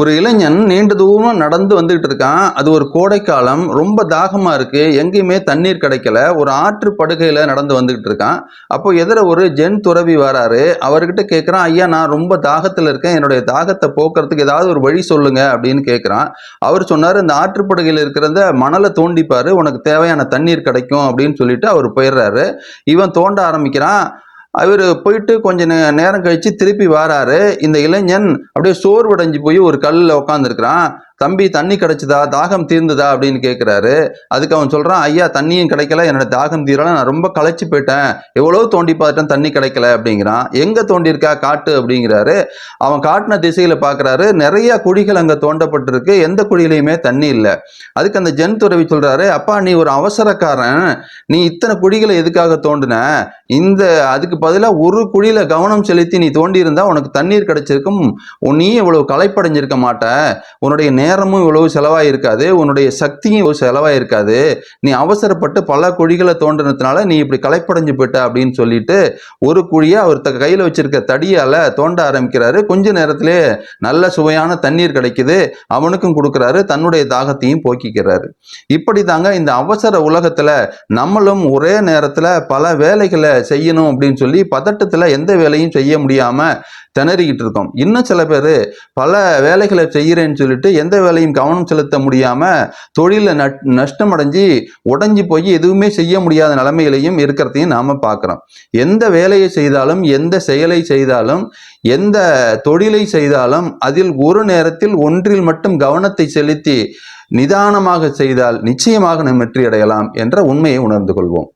ஒரு இளைஞன் நீண்ட தூரம் நடந்து வந்துகிட்டு இருக்கான். அது ஒரு கோடைக்காலம். ரொம்ப தாகமாக இருக்கு. எங்கேயுமே தண்ணீர் கிடைக்கல. ஒரு ஆற்று படுகையில் நடந்து வந்துகிட்டு இருக்கான். அப்போ எதிர ஒரு ஜென் துறவி வராரு. அவர்கிட்ட கேட்குறான் ஐயா நான் ரொம்ப தாகத்தில் இருக்கேன். என்னுடைய தாகத்தை போக்குறதுக்கு ஏதாவது ஒரு வழி சொல்லுங்க அப்படின்னு கேட்குறான் அவர் சொன்னார் இந்த ஆற்றுப்படுகையில் இருக்கிறத மணலை தோண்டிப்பார். உனக்கு தேவையான தண்ணீர் கிடைக்கும் அப்படின்னு சொல்லிட்டு அவர் போயிடுறாரு. இவன் தோண்ட ஆரம்பிக்கிறான். அவர் போயிட்டு கொஞ்ச நே- நேரம் கழிச்சு திருப்பி வராரு. இந்த இளைஞன் அப்படியே சோர்வடைஞ்சு போய் ஒரு கல்லில் உட்காந்துருக்கிறான் தம்பி தண்ணி கிடைச்சதா? தாகம் தீர்ந்ததா? அப்படின்னு கேட்குறாரு அதுக்கு அவன் சொல்கிறான் ஐயா தண்ணியும் கிடைக்கல. என்னோட தாகம் தீரல. நான் ரொம்ப களைச்சி போயிட்டேன். எவ்வளோ தோண்டி பார்த்துட்டேன் தண்ணி கிடைக்கல. அப்படிங்கிறான். எங்கே தோண்டியிருக்கா? காட்டு. அப்படிங்கிறாரு. அவன் காட்டின திசையில் பார்க்குறாரு நிறைய குழிகள் அங்கே தோண்டப்பட்டிருக்கு. எந்த குழியிலையுமே தண்ணி இல்லை. அதுக்கு அந்த ஜென் துறவி சொல்கிறாரு அப்பா நீ ஒரு அவசரக்காரன். நீ இத்தனை குழிகளை எதுக்காக தோண்டின? இந்த அதுக்கு பதிலாக ஒரு குழியில் கவனம் செலுத்தி நீ தோண்டி உனக்கு தண்ணீர் கிடைச்சிருக்கும். உன் நீ இவ்வளவு களைப்படைஞ்சிருக்க மாட்ட. உன்னுடைய நேரமும் இவ்வளவு செலவாயிருக்காது உன்னுடைய சக்தியும் இவ்வளவு செலவாயிருக்காது. நீ அவசரப்பட்டு பல குழிகளை தோண்டினதுனால நீ இப்படி களைப்படைஞ்சு போயிட்ட அப்படின்னு சொல்லிட்டு ஒரு குழியை அவர் த கையில் வச்சிருக்க தடியால் தோண்ட ஆரம்பிக்கிறாரு. கொஞ்ச நேரத்திலே நல்ல சுவையான தண்ணீர் கிடைக்குது. அவனுக்கும் கொடுக்குறாரு தன்னுடைய தாகத்தையும் போக்கிக்கிறாரு. இப்படி தாங்க இந்த அவசர உலகத்தில் நம்மளும் ஒரே நேரத்தில் பல வேலைகளை செய்யணும் அப்படின்னு சொல்லி பதட்டத்தில் எந்த வேலையும் செய்ய முடியாமல் திணறிக்கிட்டு இருக்கோம். இன்னும் சில பேர் பல வேலைகளை செய்கிறேன்னு சொல்லிட்டு எந்த வேலையும் கவனம் செலுத்த முடியாம தொழில நஷ்டம் அடைஞ்சு உடைஞ்சு போய் எதுவுமே செய்ய முடியாத நிலைமையிலையும் இருக்கிறதையும் நாம பார்க்குறோம். எந்த வேலையை செய்தாலும் எந்த செயலை செய்தாலும் எந்த தொழிலை செய்தாலும் அதில் ஒரு நேரத்தில் ஒன்றில் மட்டும் கவனத்தை செலுத்தி நிதானமாக செய்தால் நிச்சயமாக நம் வெற்றி அடையலாம் என்ற உண்மையை உணர்ந்து கொள்வோம்.